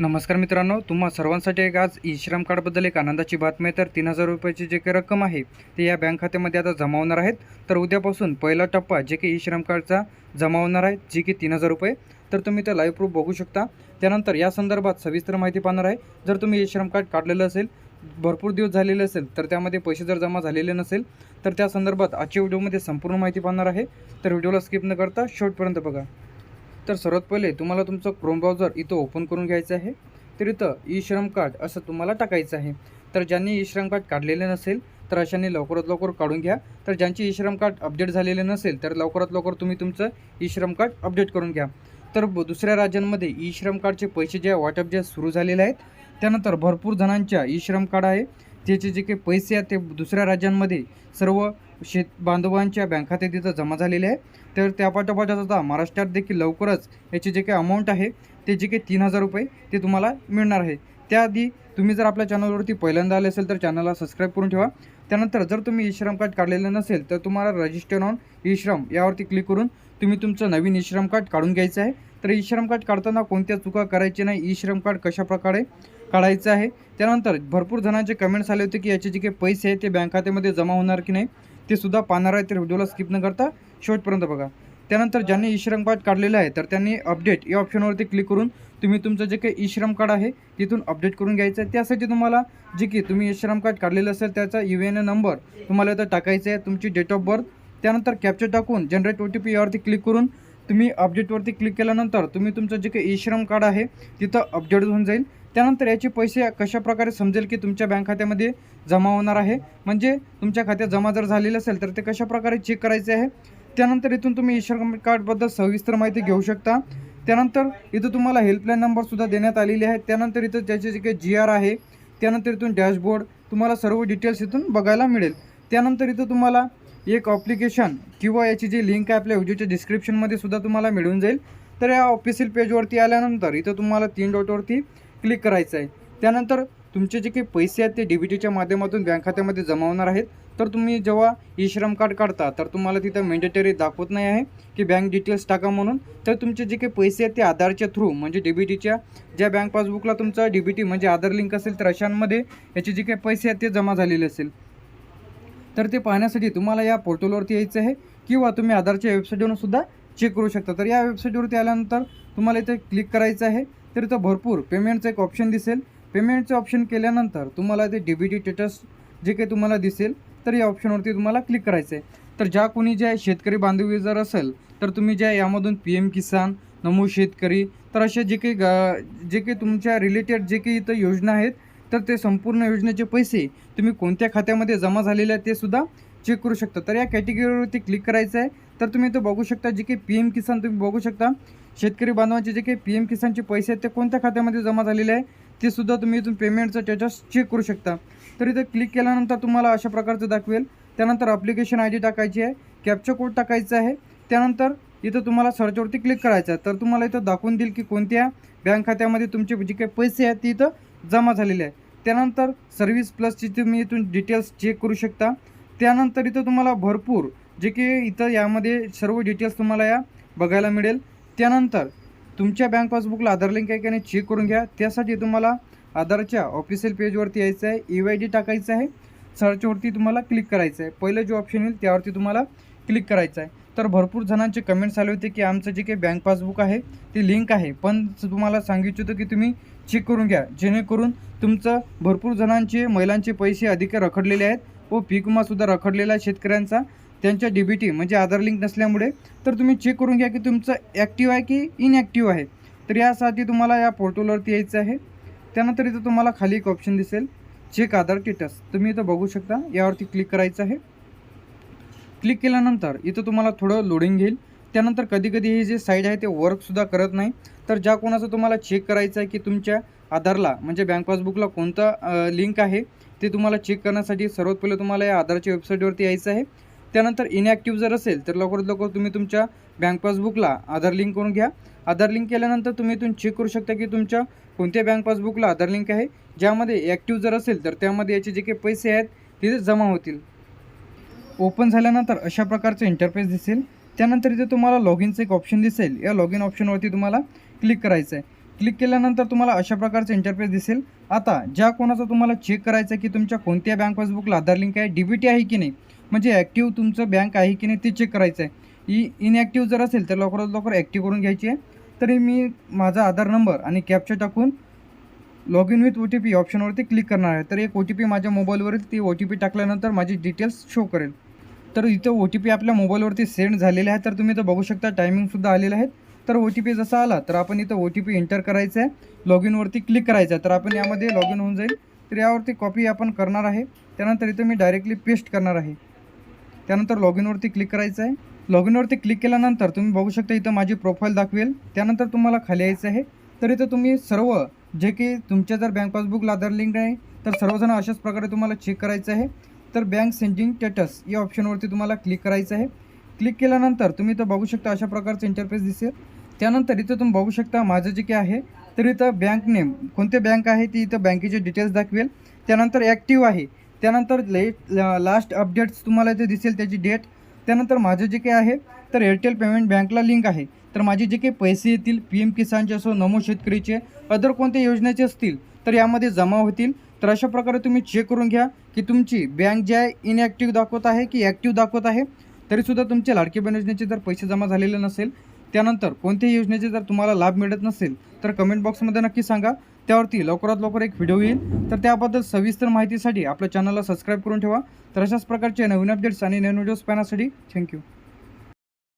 नमस्कार मित्रांनो तुम्हा सर्वांसाठी एक आज ई श्रम कार्डबद्दल एक आनंदाची बातमी आहे. तर तीन हजार रुपयाची जे काही रक्कम आहे ते या बँक खात्यामध्ये आता जमा होणार आहेत. तर उद्यापासून पहिला टप्पा जे की ई श्रम कार्डचा जमा होणार आहे जे की तीन हजार रुपये. तर तुम्ही ते लाईव्ह प्रूफ बघू शकता. त्यानंतर या संदर्भात सविस्तर माहिती पाहणार आहे. जर तुम्ही ई श्रम कार्ड काढलेलं असेल भरपूर दिवस झालेले असेल तर त्यामध्ये पैसे जर जमा झालेले नसेल तर त्या संदर्भात आजच्या व्हिडिओमध्ये संपूर्ण माहिती पाहणार आहे. तर व्हिडिओला स्किप न करता शेवटपर्यंत बघा. तर सर्वात पहिले तुम्हाला तुमचं क्रोम ब्राउझर इथं ओपन करून घ्यायचं आहे. तर इथं ई श्रम कार्ड असं तुम्हाला टाकायचं आहे. तर ज्यांनी ई श्रम कार्ड काढलेले नसेल तर अशांनी लवकरात लवकर काढून घ्या. तर ज्यांचे ई श्रम कार्ड अपडेट झालेले नसेल तर लवकरात लवकर तुम्ही तुमचं ई श्रम कार्ड अपडेट करून घ्या. तर ब- दुसऱ्या राज्यांमध्ये ई श्रम कार्डचे पैसे जे वाटप जे सुरू झालेले आहेत त्यानंतर भरपूर जणांच्या ई श्रम कार्ड आहे. त्याचे जे काही पैसे आहेत ते दुसऱ्या राज्यांमध्ये सर्व शेत बांधवांच्या बँक खात्यात तिथं जमा झालेले आहे तर त्यापाठोपाठ आता महाराष्ट्रात देखील लवकरच याची जे काही अमाऊंट आहे ते जे काही तीन हजार रुपये ते तुम्हाला मिळणार आहे. त्याआधी तुम्ही जर आपल्या चॅनलवरती पहिल्यांदा आले असेल तर चॅनलला सबस्क्राईब करून ठेवा. त्यानंतर जर तुम्ही ई श्रम कार्ड काढलेलं नसेल तर तुम्हाला रजिस्टर ऑन ई श्रम यावरती क्लिक करून तुम्ही तुमचं नवीन ई श्रम कार्ड काढून घ्यायचं आहे. तर ई श्रम कार्ड काढताना कोणत्या चुका करायची नाही ई श्रम कार्ड कशाप्रकारे काढायचं आहे? त्यानंतर भरपूर जणांचे कमेंट्स आले होते की याचे जे काही पैसे आहेत ते बँक खात्यामध्ये जमा होणार की नाही ते सुद्धा पाहणार आहे तर व्हिडिओला स्किप न करता शेवटपर्यंत बघा. त्यानंतर ज्यांनी ई श्रम कार्ड काढलेलं आहे तर त्यांनी अपडेट या ऑप्शनवरती क्लिक करून तुम्ही तुमचं जे काही ई श्रम कार्ड आहे तिथून अपडेट करून घ्यायचं आहे. त्यासाठी तुम्हाला जे की तुम्ही ई श्रम कार्ड काढलेलं असेल त्याचा यू एन ए नंबर तुम्हाला इथं टाकायचा आहे तुमची डेट ऑफ बर्थ त्यानंतर कॅप्चर टाकून जनरेट ओ टी पी यावरती क्लिक करून तुम्ही अपडेटवरती क्लिक केल्यानंतर तुम्ही तुमचं जे काही ई श्रम कार्ड आहे तिथं अपडेट होऊन जाईल. त्यानंतर याचे पैसे कशा प्रकारे समजेल की तुमच्या बँक खात्यामध्ये जमा होणार आहे? म्हणजे तुमच्या खात्यात जमा जर झालेलं असेल तर ते कशा प्रकारे चेक करायचे आहे? त्यानंतर इथून तुम्ही ई श्रम कार्डबद्दल सविस्तर माहिती घेऊ शकता. त्यानंतर इथं तुम्हाला हेल्पलाईन नंबरसुद्धा देण्यात आलेले आहेत त्यानंतर इथं त्याचे जे काही जी आर आहे त्यानंतर इथून डॅशबोर्ड तुम्हाला सर्व डिटेल्स इथून बघायला मिळेल. त्यानंतर इथं तुम्हाला एक ऑप्लिकेशन किंवा याची जी लिंक आहे आपल्या व्हिडिओच्या डिस्क्रिप्शनमध्ये सुद्धा तुम्हाला मिळून जाईल. तर या ऑफिशियल पेजवरती आल्यानंतर इथं तुम्हाला तीन डॉटवरती क्लिक करायचं आहे. त्यानंतर तुमचे जे काही पैसे आहेत ते डी बी टीच्या माध्यमातून बँक खात्यामध्ये जमा होणार आहेत. तर तुम्ही जेव्हा ई श्रम कार्ड काढता तर तुम्हाला तिथं मेंडेटरी दाखवत नाही आहे की बँक डिटेल्स टाका म्हणून. तर तुमचे जे काही पैसे आहेत ते आधारच्या थ्रू म्हणजे डी बी टीच्या ज्या बँक पासबुकला तुमचा डी बी टी म्हणजे आधार लिंक असेल तर अशांमध्ये याचे जे काही पैसे आहेत ते जमा झालेले असेल. तर ते पाहण्यासाठी तुम्हाला या पोर्टलवरती यायचं आहे किंवा तुम्ही आधारच्या वेबसाईटवरून सुद्धा चेक करू शकता. तर या वेबसाईटवरती आल्यानंतर तुम्हाला इथे क्लिक करायचं आहे. तर इथं भरपूर पेमेंटचं एक ऑप्शन दिसेल. पेमेंटचं ऑप्शन केल्यानंतर तुम्हाला ते डी बी स्टेटस जे काही तुम्हाला दिसेल तर या ऑप्शनवरती तुम्हाला क्लिक करायचं आहे. तर ज्या कोणी ज्या शेतकरी बांधवी जर असेल तर तुम्ही ज्या यामधून पी एम किसान नमो शेतकरी तर असे जे काही जे काही तुमच्या रिलेटेड जे काही इथं योजना आहेत तर ते संपूर्ण योजनेचे पैसे तुम्ही कोणत्या खात्यामध्ये जमा झालेले आहे ते सुद्धा चेक करू शकता. तर या कॅटेगरीवरती क्लिक करायचं आहे तर तुम्ही तो बघू शकता जे काही पी एम किसान तुम्ही बघू शकता. शेतकरी बांधवांचे जे काही पी एम किसानचे पैसे आहेत ते कोणत्या खात्यामध्ये जमा झालेले आहे ते सुद्धा तुम्ही इथून पेमेंटचं स्टेटस चेक करू शकता. तर इथं क्लिक केल्यानंतर तुम्हाला अशा प्रकारचं दाखवेल. त्यानंतर अप्लिकेशन आय डी टाकायची आहे कॅप्चर कोड टाकायचा आहे. त्यानंतर इथं तुम्हाला सर्चवरती क्लिक करायचं आहे. तर तुम्हाला इथं दाखवून देईल की कोणत्या बँक खात्यामध्ये तुमचे जे काही पैसे आहेत ते इथं जमा झालेले आहे. त्यानंतर सर्व्हिस प्लसची तुम्ही इथून डिटेल्स चेक करू शकता. त्यानंतर इथं तुम्हाला भरपूर जे की इथं यामध्ये सर्व डिटेल्स तुम्हाला या बघायला मिळेल. त्यानंतर तुमच्या बँक पासबुकला आधार लिंक आहे की नाही चेक करून घ्या. त्यासाठी तुम्हाला आधारच्या ऑफिशियल पेजवरती यायचं आहे. ई वाय डी टाकायचं आहे. सर्चवरती तुम्हाला क्लिक करायचं आहे. पहिलं जे ऑप्शन येईल त्यावरती तुम्हाला क्लिक करायचं आहे. तर भरपूर जणांचे कमेंट्स आले होते की आमचं जे काही बँक पासबुक आहे ते लिंक आहे. पण तुम्हाला सांगू इच्छितो की तुम्ही चेक करून घ्या. जेणेकरून तुमचं भरपूर जणांचे महिलांचे पैसे अधिक रखडलेले आहेत व पीक विमासुद्धा रखडलेला आहे शेतकऱ्यांचा. त्यांच्या डी बी टी म्हणजे आधार लिंक नसल्यामुळे. तर तुम्ही चेक करून घ्या की तुमचं ॲक्टिव्ह आहे की इनॲक्टिव्ह आहे. तर यासाठी तुम्हाला या पोर्टलवरती यायचं आहे. त्यानंतर इथं तुम्हाला खाली एक ऑप्शन दिसेल. चेक आधार स्टेटस तुम्ही इथं बघू शकता. यावरती क्लिक करायचं आहे. क्लिक केल्यानंतर इथं तुम्हाला थोडं लोडिंग घेईल. त्यानंतर कधीकधी हे जे साईड आहे ते वर्कसुद्धा करत नाही. तर ज्या कोणाचं तुम्हाला चेक करायचं आहे की तुमच्या आधारला म्हणजे बँक पासबुकला कोणता लिंक आहे ते तुम्हाला चेक करण्यासाठी सर्वात पहिले तुम्हाला या आधारच्या वेबसाईटवरती यायचं आहे. त्यानंतर इनॲक्टिव्ह जर असेल तर लवकरात लवकर तुम्ही तुमच्या बँक पासबुकला आधार लिंक करून घ्या. आधार लिंक केल्यानंतर तुम्ही इथून चेक करू शकता की तुमच्या कोणत्या बँक पासबुकला आधार लिंक आहे. ज्यामध्ये ॲक्टिव्ह जर असेल तर त्यामध्ये याचे जे काही पैसे आहेत तिथे जमा होतील. ओपन झाल्यानंतर अशा प्रकारचं इंटरफेस दिसेल. त्यानंतर इथे तुम्हाला लॉग इनचं एक ऑप्शन दिसेल. या लॉग इन ऑप्शनवरती तुम्हाला क्लिक करायचं आहे. क्लिक केल्यानंतर तुम्हाला अशा प्रकारचं इंटरफेस दिसेल. आता ज्या कोणाचा तुम्हाला चेक करायचं आहे की तुमच्या कोणत्या बँक पासबुकला आधार लिंक आहे डी बी टी आहे की नाही म्हणजे ॲक्टिव्ह तुमचं बँक आहे की नाही ते चेक करायचं आहे. ई इनॲक्टिव्ह जर असेल तर लवकरात लवकर ॲक्टिव्ह करून घ्यायची आहे. तरी मी माझा आधार नंबर आणि कॅप्चा टाकून log in with O T P ऑप्शनवरती click करणार आहे. तर एक ओ टी पी माझ्या मोबाईलवरील ती ओ टी पी टाकल्यानंतर माझी डिटेल्स शो करेल. तर इथं ओ टी पी आपल्या मोबाईलवरती सेंड झालेले आहे तर तुम्ही इथं बघू शकता टायमिंगसुद्धा आलेलं आहे तर ओ टी पी जसा आला तर आपण इथं ओ टी पी एंटर करायचं आहे लॉग इनवरती क्लिक करायचं आहे तर आपण यामध्ये लॉग इन होऊन जाईल. तर यावरती कॉपी आपण करणार आहे. त्यानंतर इथं मी डायरेक्टली पेस्ट करणार आहे. त्यानंतर लॉग इनवरती क्लिक करायचं आहे लॉग इनवरती क्लिक केल्यानंतर तुम्ही बघू शकता इथं माझी प्रोफाईल दाखवेल. त्यानंतर तुम्हाला खाली यायचं आहे. तर इथं तुम्ही सर्व जे की तुमच्या जर बँक पासबुकला आधार लिंक आहे तर सर्वजण अशाच प्रकारे तुम्हाला चेक करायचं आहे. तर बँक सेंडिंग स्टेटस या ऑप्शनवरती तुम्हाला क्लिक करायचं आहे. क्लिक केल्यानंतर तुम्ही इथं बघू शकता अशा प्रकारचं इंटरफेस दिसेल. त्यानंतर इथं तुम्ही बघू शकता माझं जे काही आहे तर इथं बँक नेम कोणते बँक आहे ती इथं बँकेचे डिटेल्स दाखवेल. त्यानंतर ॲक्टिव्ह आहे. त्यानंतर लेट लास्ट अपडेट्स तुम्हाला इथे दिसेल त्याची डेट त्यानंतर माझं जे काही आहे तर एअरटेल पेमेंट बँकला लिंक आहे. तर माझे जे काही पैसे येतील पी एम किसानचे असो नमो शेतकरीचे अदर कोणत्या योजनेचे असतील तर यामध्ये जमा होतील. तर अशा प्रकारे तुम्ही चेक करून घ्या की तुमची बँक जी आहे इनॲक्टिव्ह दाखवत आहे की ॲक्टिव्ह दाखवत आहे तरीसुद्धा तुमच्या लाडकी बहीण योजनेचे जर पैसे जमा झालेले नसेल त्यानंतर कोणत्याही योजनेचे जर तुम्हाला लाभ मिळत नसेल तर कमेंट बॉक्समध्ये नक्की सांगा. त्यावरती लवकरात लवकर एक व्हिडिओ येईल. तर त्याबद्दल सविस्तर माहितीसाठी आपल्या चॅनलला सबस्क्राईब करून ठेवा. तर अशाच प्रकारचे नवीन अपडेट्स आणि नवीन व्हिडिओज पाहण्यासाठी थँक्यू